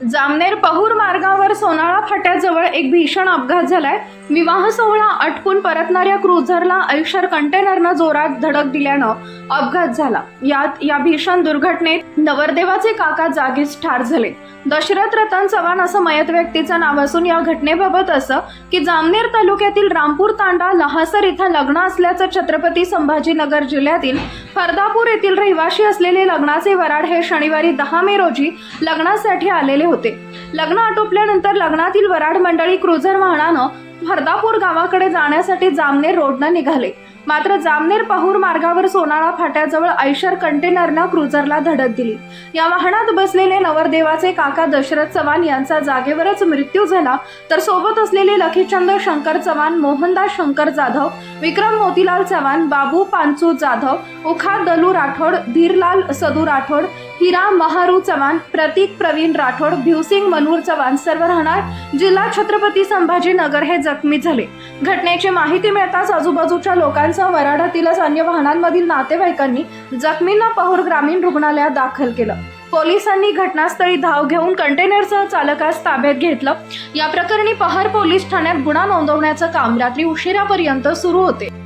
जामनेर पहूर मार्गावर सोनाळा फाट्याजवळ एक भीषण अपघात झालाय. विवाह सोहळा अटकून परतणाऱ्या क्रुझरला ऐशर कंटेनरनं जोरात धडक दिल्यानं अपघात झाला. यात या भीषण दुर्घटनेत नवरदेवाचे काका जागीच ठार झाले. दशरथ रतन चव्हाण असं मयत व्यक्तीचं नाव असून या घटनेबाबत असं की जामनेर तालुक्यातील रामपूर तांडा लहासर इथं लग्न असल्याचं छत्रपती संभाजीनगर जिल्ह्यातील फरदापूर येथील रहिवाशी असलेले लग्नाचे वराड हे शनिवारी दहा मे रोजी लग्नासाठी आलेले होते. लग्न आटोपल्यानंतर लग्नातील वराड मंडळी क्रुझर वाहनानं हरदापूर गावाकडे जाण्यासाठी जामनेर रोडनं निघाले. मात्र जामनेर पहूर मार्गावर सोनाळा फाट्याजवळ ऐशर कंटेनरनं क्रुझरला धडक दिली. या वाहनात बसलेले नवरदेवाचे काका दशरथ चव्हाण यांचा जागेवरच मृत्यू झाला. तर सोबत असलेले लखीचंद शंकर चव्हाण मोहनदास शंकर जाधव विक्रम मोतीलाल चव्हाण बाबू पांचू जाधव उखा दलू राठोड धीरलाल सदू राठोड हिरा महारू चव्हाण प्रतीक प्रवीण राठोड भिवसिंग मनूर चव्हाण सर्व राहणार जिल्हा छत्रपती संभाजीनगर हे जखमी झाले. घटनेची माहिती मिळताच आजूबाजूच्या लोकांसह वराडातीलच अन्य वाहनांमधील नातेवाईकांनी जखमींना पहूर ग्रामीण रुग्णालयात दाखल केलं. पोलिसांनी घटनास्थळी धाव घेऊन कंटेनरसह चालकास ताब्यात घेतलं. या प्रकरणी पहार पोलीस ठाण्यात गुन्हा नोंदवण्याचं काम रात्री उशिरापर्यंत सुरू होते.